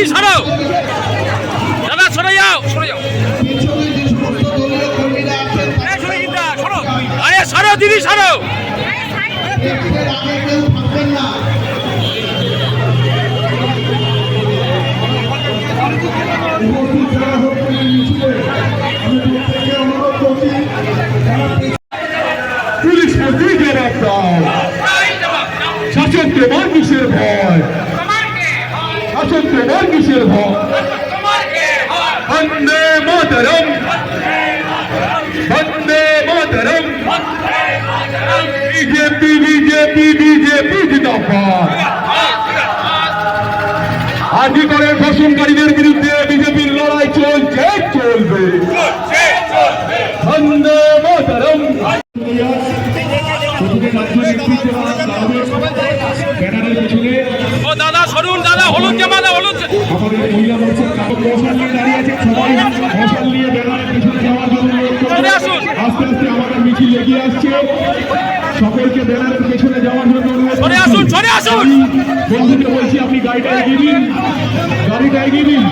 দিদি সরো। দাদা, সরে যাও সরে যাও। আরে সরো, দিদি, সরো। পুলিশ মন্ত্রী জবাব দাও শাসক তোমার কিসের ভয়। শাসক তোমার কিসের ভয় বন্দে মাতরম বন্দে মাতরম বিজেপি বিজেপি বিজেপি জিন্দাবাদ আধিকারের শাসনকারীদের বিরুদ্ধে বিজেপির লড়াই চলছে চলবে বন্দে মাতরম ব্যানারের পেছনে যাওয়ার জন্য অনুরোধ করব। চলে আসুন। আস্তে আস্তে আমাদের মিছিল এগিয়ে আসছে। সকলকে ব্যানারের পেছনে যাওয়ার জন্য সরে আসুন, সরে আসুন। বন্ধুকে বলছি আপনি গাড়িটা এগিয়ে দিন। গাড়িটা এগিয়ে দিন।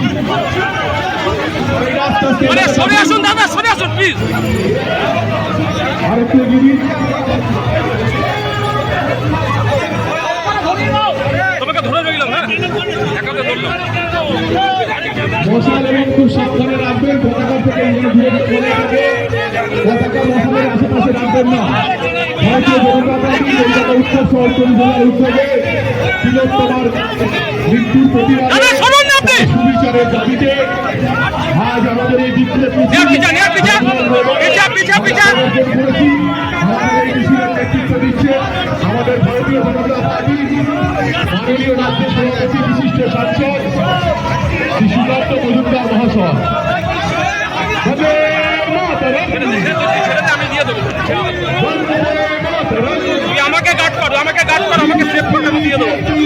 সরে আসুন দাদা সরে আসুন প্লিজ আর একটু এগিয়ে দিন। মশাল এবং খুব সাবধানে রাখবেন পতাকা থেকে দূরে চলে যাবে পতাকা মশালের আশেপাশে রাখবেন না। ভারতীয় জনতা পার্টি কলকাতা উত্তর শহর পরিষদের উদ্যোগে তিলোত্তমার মৃত্যুর প্রতিবাদে সুবিচারের দাবিতে আজ আমাদের এই পিছা করেছি আমাকে গার্ড করো আমাকে গার্ড করো আমাকে সেফ করে দিয়ে দেবো।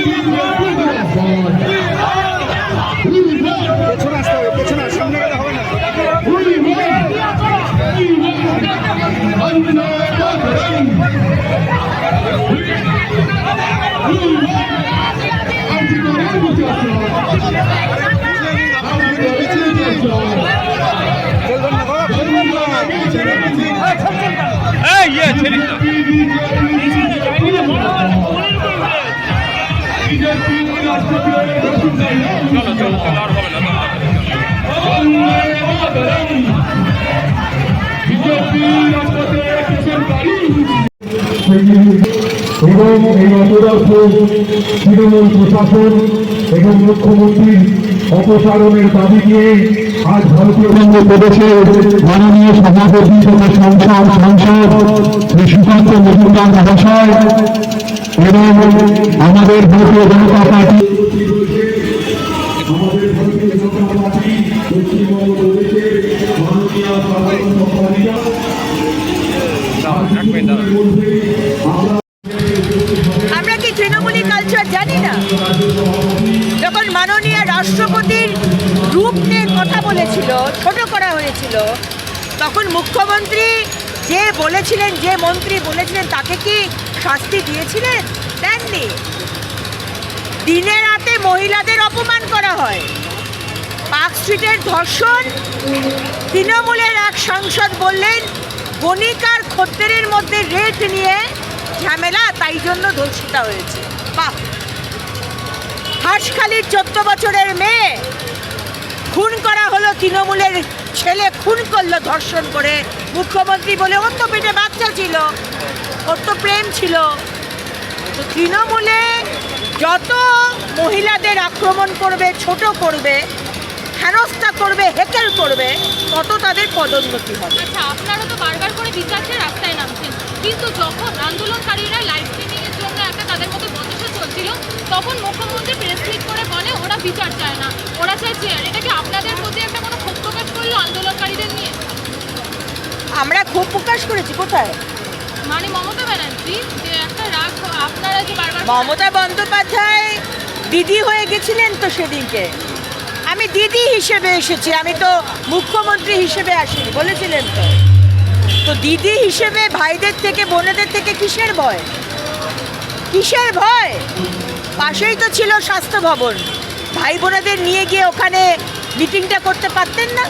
চলো চলো চলো আর হবে না এবং এই অপরাধ তৃণমূল প্রশাসন এবং মুখ্যমন্ত্রীর অপসারণের দাবি নিয়ে আজ ভারতীয় বঙ্গ প্রদেশের মাননীয় সভাপতি তথা সংসদ সাংসদ শ্রী সুকান্ত মজুমদার মহাশয় এবং আমাদের ভারতীয় জনতা পার্টি আমরা কি তৃণমূলী কালচার জানি না? যখন মাননীয় রাষ্ট্রপতির রূপ নিয়ে কথা বলেছিল, ছোট করা হয়েছিল, তখন মুখ্যমন্ত্রী যে বলেছিলেন, যে মন্ত্রী বলেছিলেন, তাকে কি শাস্তি দিয়েছিলেন? দেননি। দিনে রাতে মহিলাদের অপমান করা হয়। পার্ক স্ট্রিটের ধর্ষণ, তৃণমূলের এক সাংসদ বললেন বণিকার খদ্দেরের মধ্যে রেট নিয়ে ঝামেলা, তাই জন্য ধর্ষিতা হয়েছে। বাহ! হাঁসখালির চোদ্দ বছরের মেয়ে। খুন করা হলো তৃণমূলের ছেলে, খুন করল ধর্ষণ করে মুখ্যমন্ত্রী বলে ওর তো পেটে বাচ্চা ছিল, ওর তো প্রেম ছিল। তো তৃণমূলে যত মহিলাদের আক্রমণ করবে, ছোট করবে, হেনস্থা করবে, হেকেল করবে, তত তাদের পদোন্নতি হবে। আচ্ছা আপনারা তো বারবার করে বিচার রাস্তায় নামছেন। কিন্তু যখন আন্দোলনকারীরা লাইভ স্ট্রিমিং এর জন্য একটা তাদের মধ্যে বচসা চলছিল, তখন মুখ্যমন্ত্রী প্রেস মিট করে বলে ওরা বিচার চায় না। ওরা চেয়ার এটা কি আপনাদের প্রতি একটা কোনো ক্ষোভ প্রকাশ করল আন্দোলনকারীদের নিয়ে? আমরা ক্ষোভ প্রকাশ করেছি কোথায়? মানে মমতা ব্যানার্জি যে একটা রাগ আপনারা যে বারবার মমতা বন্দ্যোপাধ্যায় দিদি হয়ে গেছিলেন তো সেদিনকে। আমি দিদি হিসেবে এসেছি আমি তো মুখ্যমন্ত্রী হিসেবে আসিনি বলেছিলেন তো। তো দিদি হিসেবে ভাইদের থেকে বোনেদের থেকে কিসের ভয়? কিসের ভয়? পাশেই তো ছিল স্বাস্থ্য ভবন। ভাই বোনেদের নিয়ে গিয়ে ওখানে মিটিংটা করতে পারতেন না?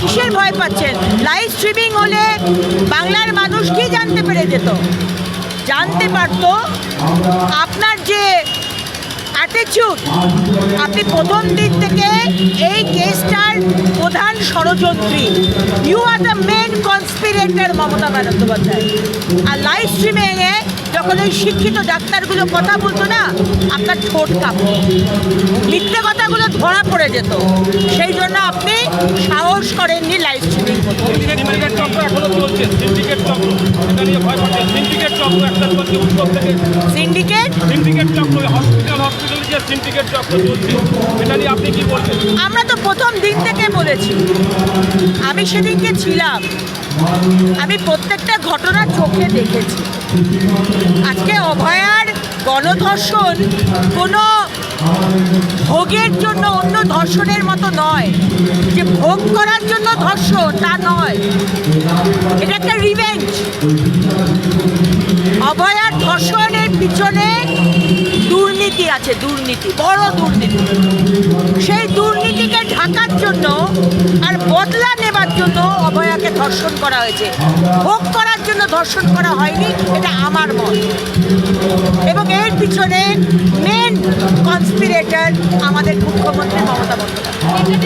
কিসের ভয় পাচ্ছেন? লাইভ স্ট্রিমিং হলে বাংলার মানুষ কি জানতে পেরে যেত? জানতে পারতো আপনার যে অ্যাটিচিউড আপনি প্রথম দিন থেকে এই কেসটার প্রধান ষড়যন্ত্রী। You are the main conspirator Mamata Bandyopadhyay. আর লাইভ স্ট্রিমিংয়ে যখন ওই শিক্ষিত ডাক্তারগুলো কথা বলতো না আপনার ঠোঁট কাঁপত। মিথ্যে কথাগুলো ধরা পড়ে যেত। সেই জন্য আপনি সাহস করেননি লাইভ স্ট্রিমিং আমরা তো প্রথম দিন থেকে বলেছি। আমি সেদিনকে ছিলাম। আমি প্রত্যেকটা ঘটনা চোখে দেখেছি। আজকে অভয়ার গণধর্ষণ কোনো ভোগের জন্য অন্য ধর্ষণের মতো নয়। যে ভোগ করার জন্য ধর্ষণ, তা নয়। এটা একটা রিভেঞ্জ অভয়ার ধর্ষণের পিছনে দুর্নীতি আছে, দুর্নীতি, বড় দুর্নীতি। সেই দুর্নীতিকে ঢাকার জন্য আর বদলা নেবার জন্য ধর্ষণ করা হয়েছে। ভোগ করার জন্য ধর্ষণ করা হয়নি, এটা আমার মত। এবং এর পিছনে মেন কনস্পিরেটর আমাদের মুখ্যমন্ত্রী মমতা বন্দ্যোপাধ্যায়।